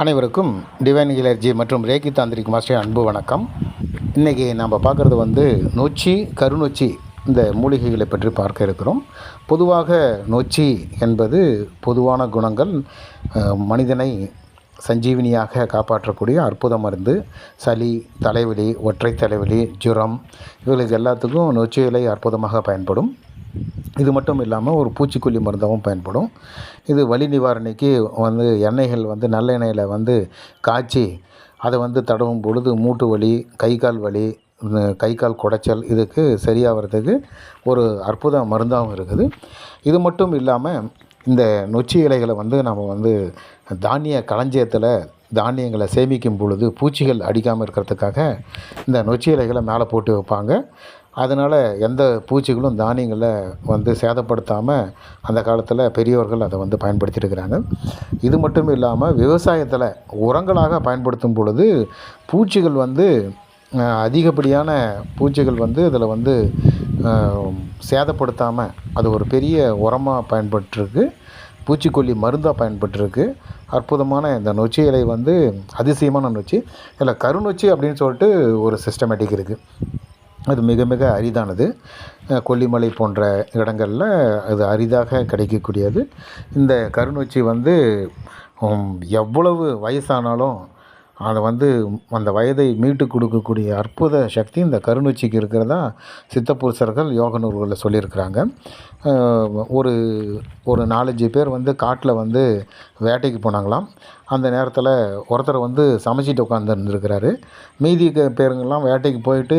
அனைவருக்கும் டிவைன் ஹீலர்ஜி மற்றும் ரேக்கி தாந்திரிக் மாஸ்டர் அன்பு வணக்கம். இன்றைக்கி நம்ம பார்க்குறது வந்து நொச்சி கருநொச்சி இந்த மூலிகைகளை பற்றி பார்க்க இருக்கிறோம். பொதுவாக நொச்சி என்பது பொதுவான குணங்கள் மனிதனை சஞ்சீவினியாக காப்பாற்றக்கூடிய அற்புத மருந்து சளி தலைவலி ஒற்றை தலைவலி ஜுரம் இவர்களுக்கு எல்லாத்துக்கும் நொச்சி இலை அற்புதமாக பயன்படும். இது மட்டும் இல்லாமல் ஒரு பூச்சிக்கொல்லி மருந்தாகவும் பயன்படும். இது வலி நிவாரணிக்கு வந்து எண்ணெய்கள் வந்து நல்லெண்ணெயில் வந்து காய்ச்சி அதை வந்து தடவும் பொழுது மூட்டு வலி கை கால் வலி கை கால் குடைச்சல் இதுக்கு சரியாகிறதுக்கு ஒரு அற்புத மருந்தாகவும் இருக்குது. இது மட்டும் இல்லாமல் இந்த நொச்சி இலைகளை வந்து நம்ம வந்து தானிய களஞ்சியத்தில் தானியங்களை சேமிக்கும் பொழுது பூச்சிகள் அடிக்காமல் இருக்கிறதுக்காக இந்த நொச்சி இலைகளை மேலே போட்டு வைப்பாங்க. அதனால் எந்த பூச்சிகளும் தானியங்களை வந்து சேதப்படுத்தாமல் அந்த காலத்தில் பெரியவர்கள் அதை வந்து பயன்படுத்தியிருக்கிறாங்க இது மட்டும் இல்லாமல் விவசாயத்தில் உரங்களாக பயன்படுத்தும் பொழுது பூச்சிகள் வந்து அதிகப்படியான பூச்சிகள் வந்து இதில் வந்து சேதப்படுத்தாமல் அது ஒரு பெரிய உரமாக பயன்பட்டுருக்கு. பூச்சிக்கொல்லி மருந்தாக பயன்பட்டுருக்கு. அற்புதமான இந்த நொச்சி இலை வந்து அதிசயமான நொச்சி. இதில் கருநொச்சி அப்படின்னு சொல்லிட்டு ஒரு சிஸ்டமேட்டிக் இருக்குது அது மிக மிக அரிதானது. கொல்லிமலை போன்ற இடங்களில் அது அரிதாக கிடைக்கக்கூடியது. இந்த கருநொச்சி வந்து எவ்வளவு வயசானாலும் அதை வந்து அந்த வயதை மீட்டு கொடுக்கக்கூடிய அற்புத சக்தி இந்த கருணூச்சிக்கு இருக்கிறதா சித்தப்புருஷர்கள் யோக நூல்களில் சொல்லியிருக்கிறாங்க. ஒரு ஒரு நாலஞ்சு பேர் வந்து காட்டில் வந்து வேட்டைக்கு போனாங்களாம். அந்த நேரத்தில் ஒருத்தர் வந்து சமைச்சிட்டு உட்காந்துருந்துருக்கிறாரு மீதி பேருங்கெல்லாம் வேட்டைக்கு போயிட்டு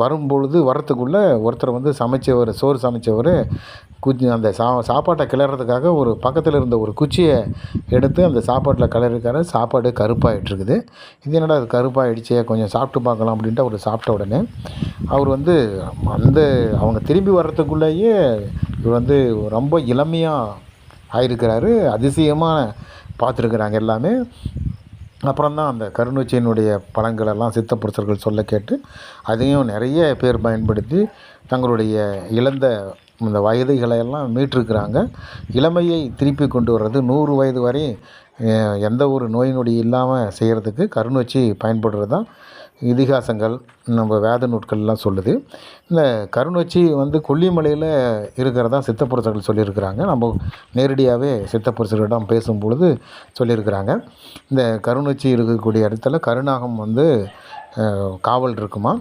வரும்பொழுது வரத்துக்குள்ளே ஒருத்தர் வந்து சமைச்சவர் சோறு சமைச்சவர் குச்சி அந்த சா சாப்பாட்டை கிளறதுக்காக ஒரு பக்கத்தில் இருந்த ஒரு குச்சியை எடுத்து அந்த சாப்பாட்டில் கிளறிருக்காரு. சாப்பாடு கருப்பாகிட்டுருக்குது இது என்னடா அது கருப்பாயிடுச்சே கொஞ்சம் சாப்பிட்டு பார்க்கலாம் அப்படின்ட்டு அவர் சாப்பிட்ட உடனே அவர் வந்து அந்த அவங்க திரும்பி வர்றதுக்குள்ளேயே இவர் வந்து ரொம்ப இளமையாக ஆயிருக்கிறாரு. அதிசயமாக பார்த்துருக்குறாங்க எல்லாமே. அப்புறம் தான் அந்த கருணூச்சியினுடைய பழங்களெல்லாம் சித்தப்புருஷர்கள் சொல்ல கேட்டு அதையும் நிறைய பேர் பயன்படுத்தி தங்களுடைய இழந்த இந்த வயதுகளை எல்லாம் மீட்டிருக்கிறாங்க. இளமையை திருப்பி கொண்டு வர்றது நூறு வயது வரை எந்த ஒரு நோய் இல்லாமல் செய்கிறதுக்கு கருணூச்சி பயன்படுறது தான் இதிகாசங்கள் நம்ம வேத நூட்கள்லாம் சொல்லுது. இந்த கருநொச்சி வந்து கொல்லிமலையில் இருக்கிறதா சித்தப்புரசர்கள் சொல்லியிருக்கிறாங்க. நம்ம நேரடியாகவே சித்தப்புரசர்களிடம் பேசும்பொழுது சொல்லியிருக்கிறாங்க. இந்த கருநொச்சி இருக்கக்கூடிய இடத்துல கருணாகம் வந்து காவல் இருக்குமா?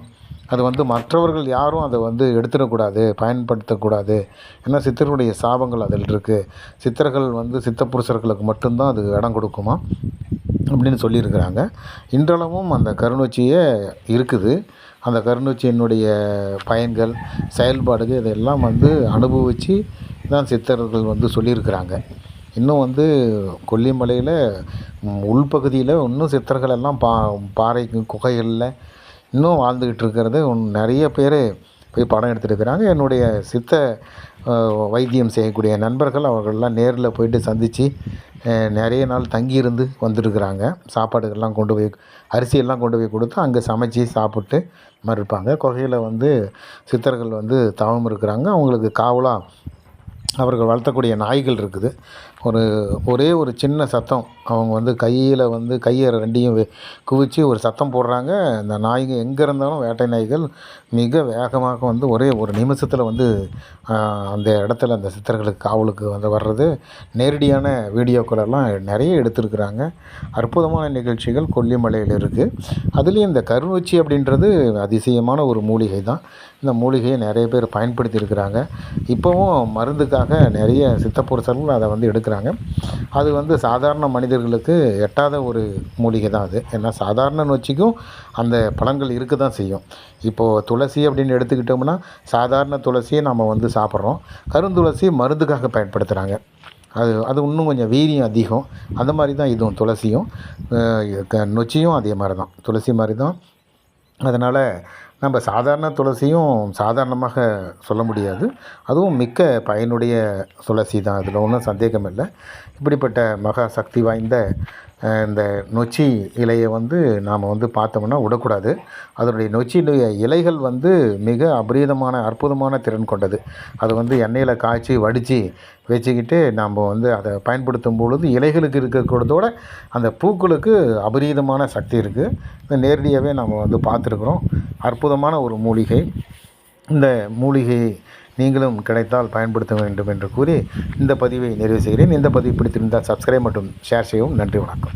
அது வந்து மற்றவர்கள் யாரும் அதை வந்து எடுத்துடக்கூடாது பயன்படுத்தக்கூடாது. ஏன்னா சித்தர்களுடைய சாபங்கள் அதில் இருக்குது சித்தர்கள் வந்து சித்தப்புருஷர்களுக்கு மட்டும்தான் அது இடம் கொடுக்குமா? அப்படின்னு சொல்லியிருக்கிறாங்க. இன்றளவும் அந்த கருநொச்சியே இருக்குது. அந்த கருநொச்சியினுடைய பயன்கள் செயல்பாடுகள் இதெல்லாம் வந்து அனுபவித்து தான் சித்தர்கள் வந்து சொல்லியிருக்கிறாங்க. இன்னும் வந்து கொல்லிமலையில் உள்பகுதியில் இன்னும் சித்தர்கள் எல்லாம் பா பாறை குகைகளில் இன்னும் வாழ்ந்துக்கிட்டு இருக்கிறது. நிறைய பேர் போய் படம் எடுத்துருக்கிறாங்க என்னுடைய சித்த வைத்தியம் செய்யக்கூடிய நண்பர்கள் அவர்கள்லாம் நேரில் போயிட்டு சந்தித்து நிறைய நாள் தங்கியிருந்து வந்துருக்குறாங்க. சாப்பாடுகள்லாம் கொண்டு போய் அரிசியெல்லாம் கொண்டு போய் கொடுத்து அங்கே சமைச்சு சாப்பிட்டு மறுப்பாங்க. மாதிரி இருப்பாங்க குகையில் வந்து சித்தர்கள் வந்து தவம் இருக்கிறாங்க. அவங்களுக்கு காவலாக அவர்கள் வளர்த்தக்கூடிய நாய்கள் இருக்குது. ஒரு ஒரே ஒரு சின்ன சத்தம். அவங்க வந்து கையில் வந்து கையை ரெண்டையும் குவிச்சு ஒரு சத்தம் போடுறாங்க. அந்த நாய்ங்க எங்கே இருந்தாலும் வேட்டை நாய்கள் மிக வேகமாக வந்து ஒரே ஒரு நிமிஷத்தில் வந்து அந்த இடத்துல அந்த சித்தர்களுக்கு காவலுக்கு வந்து வர்றது. நேரடியான வீடியோக்களெல்லாம் நிறைய எடுத்திருக்கிறாங்க. அற்புதமான நிகழ்ச்சிகள் கொல்லிமலையில் இருக்குது அதுலேயும் இந்த கருவச்சி அப்படின்றது அதிசயமான ஒரு மூலிகை தான். இந்த மூலிகையை நிறைய பேர் பயன்படுத்தி இருக்கிறாங்க இப்போவும் மருந்துக்காக நிறைய சித்தப்புருஷர்கள் அதை வந்து இருக்கிறாங்க அது வந்து சாதாரண மனிதர்களுக்கு எட்டாத ஒரு மூலிகை தான் அது. ஏன்னா சாதாரண நொச்சிக்கும் அந்த பழங்கள் இருக்க தான் செய்யும். இப்போது துளசி அப்படின்னு எடுத்துக்கிட்டோம்னா சாதாரண துளசியை நம்ம வந்து சாப்பிட்றோம். கருந்துளசி மருந்துக்காக பயன்படுத்துகிறாங்க அது அது இன்னும் கொஞ்சம் வீரியம் அதிகம். அந்த மாதிரி தான் இதுவும் துளசியும். நொச்சியும் அதே மாதிரி தான். துளசி மாதிரி தான். அதனால் நம்ம சாதாரண துளசியும் சாதாரணமாக சொல்ல முடியாது. அதுவும் மிக்க பயனுடைய துளசி தான் அதில் ஒன்றும் சந்தேகம் இல்லை இப்படிப்பட்ட மகா சக்தி வாய்ந்த இந்த நொச்சி இலையை வந்து நாம் வந்து பார்த்தோம்னா விடக்கூடாது. அதனுடைய நொச்சியினுடைய இலைகள் வந்து மிக அபரீதமான அற்புதமான திறன் கொண்டது. அது வந்து எண்ணெயில் காய்ச்சி வடித்து வச்சுக்கிட்டு நாம் வந்து அதை பயன்படுத்தும் பொழுது இலைகளுக்கு இருக்கக்கூடதோட அந்த பூக்களுக்கு அபரீதமான சக்தி இருக்குது நேரடியாகவே நம்ம வந்து பார்த்துருக்குறோம். அற்புதமான ஒரு மூலிகை. இந்த மூலிகை நீங்களும் கிடைத்தால் பயன்படுத்த வேண்டும் என்று கூறி இந்த பதிவை நிறைவு செய்கிறேன். இந்த பதிவு பிடித்திருந்தால் சப்ஸ்கிரைப் மற்றும் ஷேர் செய்யவும் நன்றி வணக்கம்.